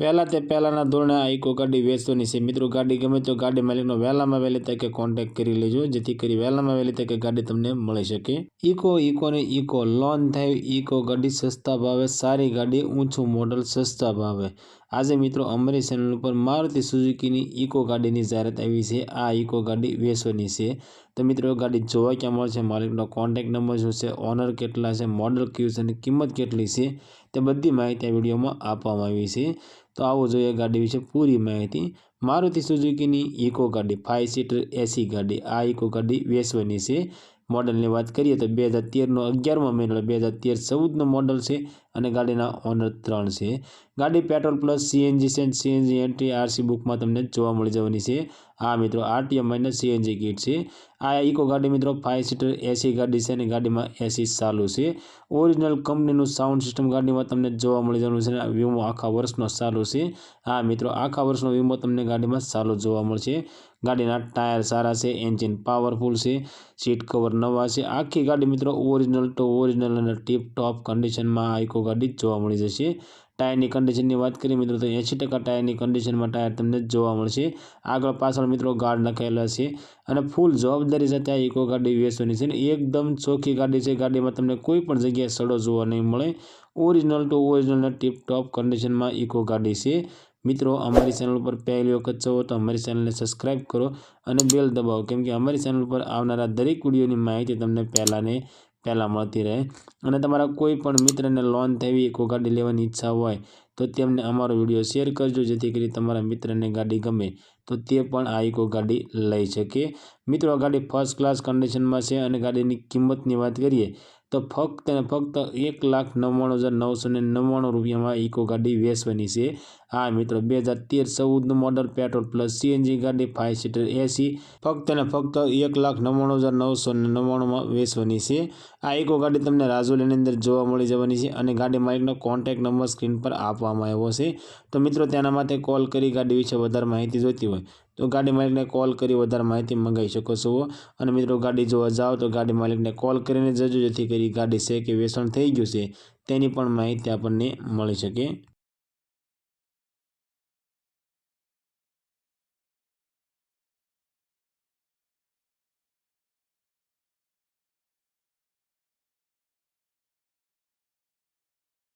વહેલા તે પહેલાંના ધોરણે આ ઇકો ગાડી વેચવાની છે મિત્રો, ગાડી ગમે તો ગાડી માલિકનો વહેલામાં વહેલી તકે કોન્ટેક્ટ કરી લેજો, જેથી કરી વહેલામાં વહેલી તકે ગાડી તમને મળી શકે. ઇકો ઇકોને ઇકો લોન થાય ઇકો ગાડી સસ્તા ભાવે, સારી ગાડી, ઊંચું મોડલ સસ્તા ભાવે. આજે મિત્રો, અમારી ચેનલ ઉપર મારુતિ સુઝુકીની ઇકો ગાડીની જાહેરાત આવી છે. આ ઇકો ગાડી વેચવાની છે. તો મિત્રો, ગાડી જોવા ક્યાં મળશે? માલિકનો કોન્ટેક્ટ નંબર શું છે? ઓનર કેટલા છે? મોડલ કયું છે? અને કિંમત કેટલી છે? તે બધી માહિતી આ વિડીયોમાં આપવામાં આવી છે. તો આવો જોઈએ ગાડી વિશે પૂરી માહિતી. મારુતિ સુઝુકીની ઇકો ગાડી ફાઇવ સીટર એસી ગાડી. આ ઇકો ગાડી વેચવાની છે. મોડલની વાત કરીએ તો બે હજાર તેરનો અગિયારમો મહિનો બે હજાર તેર ચૌદનો મોડલ છે અને ગાડીના ઓનર ત્રણ છે. ગાડી પેટ્રોલ પ્લસ સીએનજી છે સીએનજી એન્ટ્રી આરસી બુકમાં તમને જોવા મળી જવાની છે. આ મિત્રો આરટીએમ માઇનસ સીએનજી કીટ છે. આ ઇકો ગાડી મિત્રો ફાઇવ સીટર એસી ગાડી છે અને ગાડીમાં એસી ચાલુ છે. ઓરિજિનલ કંપનીનું સાઉન્ડ સિસ્ટમ ગાડીમાં તમને જોવા મળી જવાનું છે વીમો આખા વર્ષનો ચાલુ છે. હા મિત્રો, આખા વર્ષનો વીમો તમને ગાડીમાં ચાલુ જોવા મળશે. ગાડીના ટાયર સારા છે એન્જિન પાવરફુલ છે સીટ કવર નવા છે. આખી ગાડી મિત્રો ઓરિજિનલ ટુ ઓરિજિનલ અને ટીપ ટોપ કન્ડિશનમાં આ ઇકો ગાડી જોવા મળી જશે. ટાયરની કન્ડિશનની વાત કરીએ મિત્રો, તો એંસી ટકા ટાયરની કન્ડિશનમાં ટાયર તમને જોવા મળશે. આગળ પાછળ મિત્રો ગાર્ડ નખાયેલા છે અને ફૂલ જવાબદારી સાથે આ ઇકો ગાડી વેચવાની છે ને એકદમ ચોખ્ખી ગાડી છે. ગાડીમાં તમને કોઈ પણ જગ્યાએ સડો જોવા નહીં મળે. Original to original tip top કન્ડિશનમાં ઇકો ગાડી છે. મિત્રો, અમારી ચેનલ પર પહેલી વખત છો તો અમારી ચેનલને સબસ્ક્રાઈબ કરો અને બેલ દબાવો. કેમ કે અમારી ચેનલ પર આવનારા દરેક વિડીયોની માહિતી તમને પહેલાંને પહેલાં મળતી રહે. અને તમારા કોઈ પણ મિત્રને લોન થવી ઇકો ગાડી લેવાની ઈચ્છા હોય, તો તેમને અમારો વીડિયો શેર કરજો, જેથી કરી તમારા મિત્રને ગાડી ગમે. તો તે પણ આ ઇકો ગાડી લઈ શકે. મિત્રો ગાડી ફર્સ્ટ ક્લાસ કન્ડિશનમાં છે અને ગાડીની કિંમતની વાત કરીએ તો ફક્ત અને ફક્ત એક લાખ નવ્વાણું હજાર નવસો ને નવ્વાણું રૂપિયામાં ઇકો ગાડી વેચવાની છે. હા મિત્રો, બે હજાર તેર ચૌદનું મોડલ પેટ્રોલ પ્લસ સીએનજી ગાડી ફાઇવ સીટર એસી ફક્ત અને ફક્ત એક લાખ નવ્વાણું હજાર નવસો ને નવ્વાણુંમાં વેચવાની છે. આ ઇકો ગાડી તમને રાજુલાની અંદર જોવા મળી જવાની છે અને ગાડી માલિકનો કોન્ટેક્ટ નંબર સ્ક્રીન પર આપવામાં આવ્યો છે. તો મિત્રો, તેના માટે કોલ કરી ગાડી વિશે વધારે માહિતી જોઈતી હોય તો ગાડી માલિકને કોલ કરી વધારે માહિતી મંગાવી શકો છો. અને મિત્રો, ગાડી જોવા જાઓ તો ગાડી માલિકને કોલ કરીને જજો, જેથી કરી ગાડી છે કે વેચાણ થઈ ગયું છે, તેની પણ માહિતી આપણને મળી શકે.